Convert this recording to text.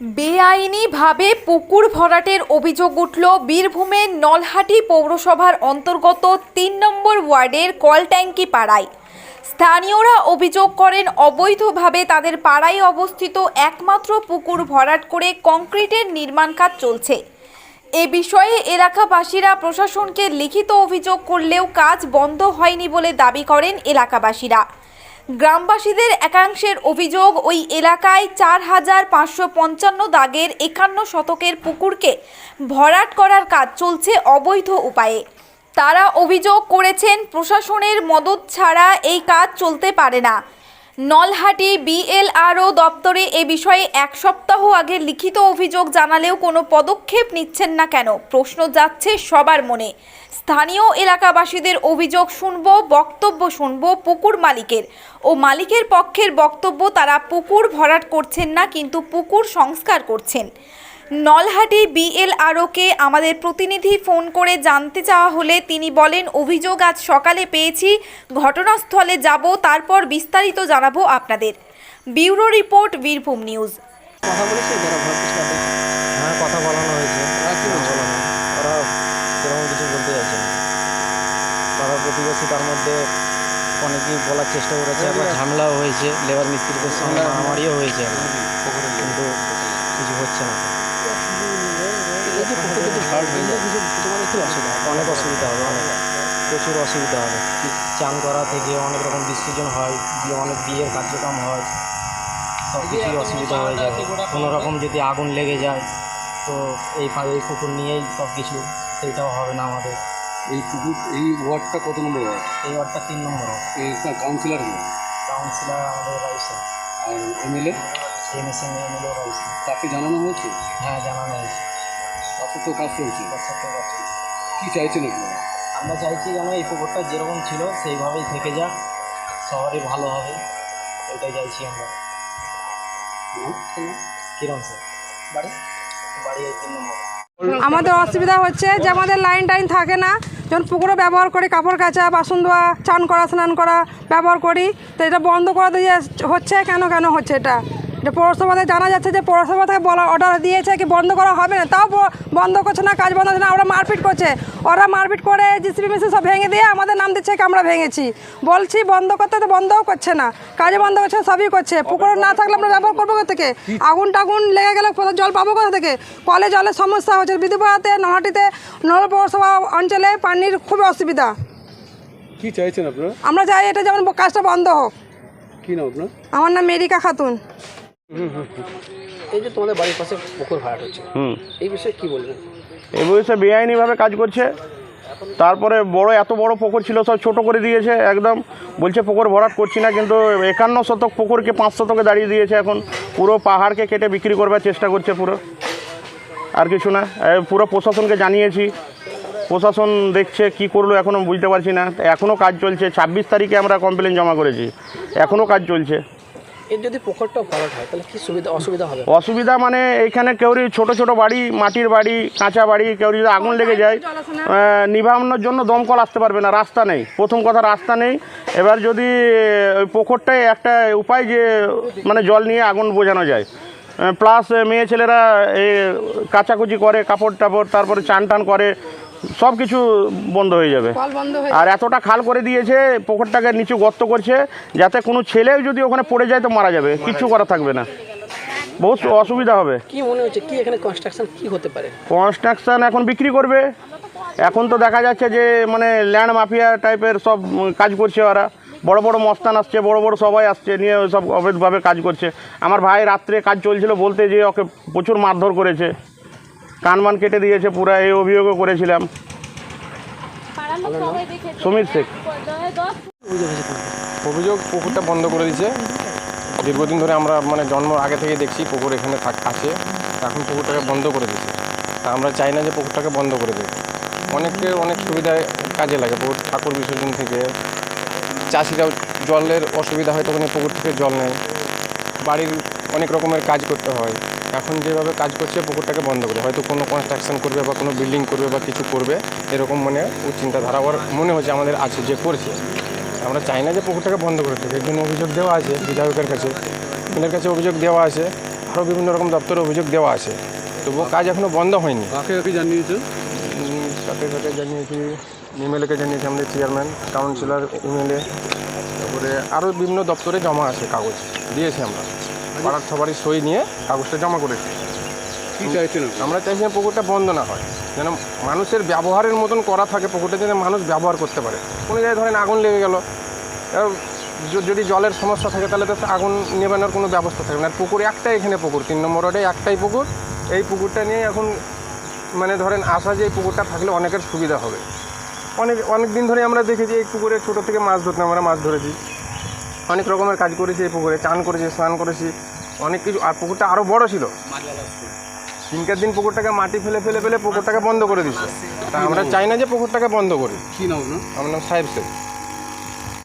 বেআইনিভাবে পুকুর ভরাটের অভিযোগ উঠল বীরভূমের নলহাটি পৌরসভার অন্তর্গত তিন নম্বর ওয়ার্ডের কলট্যাঙ্কি পাড়ায়। স্থানীয়রা অভিযোগ করেন, অবৈধভাবে তাদের পাড়ায় অবস্থিত একমাত্র পুকুর ভরাট করে কংক্রিটের নির্মাণ কাজ চলছে। এ বিষয়ে এলাকাবাসীরা প্রশাসনকে লিখিত অভিযোগ করলেও কাজ বন্ধ হয়নি বলে দাবি করেন এলাকাবাসীরা। গ্রামবাসীদের একাংশের অভিযোগ, ওই এলাকায় চার হাজার পাঁচশো পঞ্চান্ন দাগের একান্ন শতকের পুকুরকে ভরাট করার কাজ চলছে অবৈধ উপায়ে। তারা অভিযোগ করেছেন, প্রশাসনের মদত ছাড়া এই কাজ চলতে পারে না। নলহাটি বিএলআরও দপ্তরে এ বিষয়ে এক সপ্তাহ আগে লিখিত অভিযোগ জানালেও কোনো পদক্ষেপ নিচ্ছেন না কেন? প্রশ্ন যাচ্ছে সবার মনে। স্থানীয় এলাকাবাসীদের অভিযোগ শুনব, বক্তব্য শুনব পুকুর মালিকের। ও মালিকের পক্ষের বক্তব্য তারা পুকুর ভরাট করছেন না, কিন্তু পুকুর সংস্কার করছেন। নলহাটি বিএলআরওকে আমাদের প্রতিনিধি ফোন করে জানতে চাওয়া হলে তিনি বলেন অভিযোগ আজ সকালে পেয়েছি ঘটনাস্থলে যাব তারপর বিস্তারিত জানাব আপনাদের। Bureau report Birbhum news. কথা বলেছে? যারা ভর্তি সাথে হ্যাঁ কথা বলানো হয়েছে। ওরা কি বলছে? বলানো। ওরা সেরকম কিছু বলতে চাইছে না। পাড়ার প্রতিবেশী তার মধ্যে অনেকেই বলার চেষ্টা করেছে। আবার ঝামেলাও হয়েছে লেবার মিস্ত্রিদের সঙ্গে মারামারিও হয়েছে আর কি। কিন্তু কিছু হচ্ছে না এই যে পুকুর যদি ভাড় হয়ে যায় কিছু তোমাদের কি অসুবিধা হবে? অনেক অসুবিধা হবে অনেক প্রচুর অসুবিধা হবে। চান করা থেকে অনেক রকম বিসর্জন হয় দিয়ে অনেক বিয়ের কার্যক্রম হয় সব কিছুই অসুবিধা হয়ে যাবে কোনো রকম যদি আগুন লেগে যায় তো এই এই পুকুর নিয়েই সব কিছু সেইটাও হবে না আমাদের। এই পুকুর এই ওয়ার্ডটা কত নম্বর ওয়ার্ড? এই ওয়ার্ডটা তিন নম্বর এই কাউন্সিলর কাউন্সিলর আমাদের রয়েছে আর এমএলএ এমএসএম এমএলএ রয়েছে তাকে জানানো হয়েছে? হ্যাঁ জানানো হয়েছে। তারপর তো কাজ চলছে। তার সাথে আছে। কি চাইছেন আপনারা? আমরা চাইছি যেন এই পুকুরটা যেরকম ছিল সেইভাবেই থেকে যাক। সবারই ভালো হবে, এটাই চাইছি আমরা। কিরম স্যার? বাড়ি? বাড়ি এই তিন নম্বর। আমাদের অসুবিধা হচ্ছে যে আমাদের লাইন টাইন থাকে না। যখন পুকুরে ব্যবহার করি, কাপড় কাচা, বাসন ধোয়া, চান করা, স্নান করা ব্যবহার করি, তো এটা বন্ধ করে দিয়ে হচ্ছে, কেন কেন হচ্ছে এটা? এটা পৌরসভাতে জানা যাচ্ছে যে পৌরসভা থেকে বলা অর্ডার দিয়েছে কি বন্ধ করা হবে না। তাও বন্ধ করছে না কাজ বন্ধ হচ্ছে না ওরা মারপিট করছে। ওরা মারপিট করে জিসিবি মেশিন সব ভেঙে দিয়ে আমাদের নাম দিচ্ছে কি আমরা ভেঙেছি। বলছি বন্ধ করতে তো বন্ধও করছে না কাজে বন্ধ করছে সবই করছে। পুকুর না থাকলে আমরা ব্যবহার করব কোথা থেকে? আগুন টাগুন লেগে গেলে জল পাবো কোথা থেকে? কলে জলের সমস্যা হচ্ছে। বিধুপাড়াতে নহাটিতে নল পৌরসভা অঞ্চলে পানির খুবই অসুবিধা। কি চাইছেন আপনারা? আমরা চাই এটা যেমন কাজটা বন্ধ হোক। কি নাম আপনার? আমার নাম মেরিকা খাতুন। এই যে তোমাদের বাড়ির পাশে পুকুর ভাড়া হচ্ছে হুম। এই বিষয়ে কি বলবেন? এই বয়সে বেআইনিভাবে কাজ করছে। তারপরে বড় এত বড় পুকুর ছিল সব ছোট করে দিয়েছে একদম বলছে পুকুর ভরাট করছি না কিন্তু একান্ন শতক পুকুরকে পাঁচ শতকে দাঁড়িয়ে দিয়েছে এখন। পুরো পাহাড়কে কেটে বিক্রি করবার চেষ্টা করছে পুরো। আর কিছু না পুরো প্রশাসনকে জানিয়েছি। প্রশাসন দেখছে কি করল এখনও বুঝতে পারছি না। এখনও কাজ চলছে ছাব্বিশ তারিখে আমরা কমপ্লেন জমা করেছি। এখনও কাজ চলছে। এর যদি পুকুরটা ভরাট হয় তাহলে কি সুবিধা অসুবিধা হবে? অসুবিধা মানে এখানে কেউরি ছোট ছোট বাড়ি মাটির বাড়ি কাঁচা বাড়ি কেউ যদি আগুন লেগে যায় নিভানোর জন্য দমকল আসতে পারবে না রাস্তা নেই। প্রথম কথা রাস্তা নেই। এবার যদি ওই পুকুরটাই একটা উপায় যে মানে জল নিয়ে আগুন বোঝানো যায়। প্লাস মেয়ে ছেলেরা এ, কাচাকুচি করে কাপড় টাপড় তারপরে চান টান করে সব কিছু বন্ধ হয়ে যাবে। আর এতটা খাল করে দিয়েছে পুকুরটাকে নিচু গর্ত করছে যাতে কোনো ছেলেও যদি ওখানে পড়ে যায় তো মারা যাবে কিচ্ছু করা থাকবে না। বহুত অসুবিধা হবে। কি মনে হচ্ছে কি এখানে কনস্ট্রাকশন কি হতে পারে? কনস্ট্রাকশন এখন বিক্রি করবে। এখন তো দেখা যাচ্ছে যে মানে ল্যান্ড মাফিয়া টাইপের সব কাজ করছে ওরা। বড় বড় মস্তান আসছে বড় বড় সবাই আসছে নিয়ে ওই সব অবৈধভাবে কাজ করছে। আমার ভাই রাত্রে কাজ চলছিল বলতে যে ওকে প্রচুর মারধর করেছে। কানমান কেটে দিয়েছে পুরা এই অভিযোগও করেছিলাম। সমীর শেখ। অভিযোগ পুকুরটা বন্ধ করে দিয়েছে। দীর্ঘদিন ধরে আমরা মানে জন্ম আগে থেকে দেখছি পুকুর এখানে থাক আছে। এখন পুকুরটাকে বন্ধ করে দিয়েছে। তা আমরা চাই না যে পুকুরটাকে বন্ধ করে দেবে অনেকের অনেক সুবিধায় কাজে লাগে পুকুর ঠাকুর বিসর্জন থেকে। চাষিরাও জলের অসুবিধা হয় তখন পুকুর থেকে জল নেয়। বাড়ির অনেক রকমের কাজ করতে হয়। এখন যেভাবে কাজ করছে পুকুরটাকে বন্ধ করে। হয়তো কোনো কনস্ট্রাকশন করবে বা কোনো বিল্ডিং করবে বা কিছু করবে এরকম মানে ও চিন্তাধারা আবার মনে হচ্ছে আমাদের আছে যে করছে। আমরা চাই না যে পুকুরটাকে বন্ধ করে এর জন্য অভিযোগ দেওয়া আছে বিধায়কের কাছে। এদের কাছে অভিযোগ দেওয়া আছে আরও বিভিন্ন রকম দপ্তরে অভিযোগ দেওয়া আছে। তবুও কাজ এখনও বন্ধ হয়নি। কাকে কাকে জানিয়েছেন উম, কাকে কাকে জানিয়েছি? এমএলএকে জানিয়েছি আমাদের চেয়ারম্যান কাউন্সিলর এমএলএ তারপরে আরও বিভিন্ন দপ্তরে জমা আছে কাগজ দিয়েছি আমরা। পাড়ার সবারই সই নিয়ে কাগজটা জমা করেছি। কি চাইছেন আমরা চাইছি যে পুকুরটা বন্ধ না হয় যেন মানুষের ব্যবহারের মতন করা থাকে পুকুরটা যেন মানুষ ব্যবহার করতে পারে। কোনো জায়গায় ধরেন আগুন লেগে গেল যদি জলের সমস্যা থাকে তাহলে তো আগুন নেবানোর কোনো ব্যবস্থা থাকবে না। আর পুকুর একটাই এখানে পুকুর তিন নম্বর রোডে একটাই পুকুর। এই পুকুরটা নিয়ে এখন মানে ধরেন আসা যে এই পুকুরটা থাকলে অনেকের সুবিধা হবে। অনেক অনেক দিন ধরে আমরা দেখেছি এই পুকুরে ছোটো থেকে মাছ ধরতে আমরা মাছ ধরেছি। অনেক রকমের কাজ করেছি এই পুকুরে চান করেছি স্নান করেছি অনেক কিছু। আর পুকুরটা আরও বড় ছিল। তিনকার দিন পুকুরটাকে মাটি ফেলে ফেলে ফেলে পুকুরটাকে বন্ধ করে দিচ্ছে তা আমরা চাই না যে পুকুরটাকে বন্ধ করি। কি নাম আমার নাম সাহেব শেখ।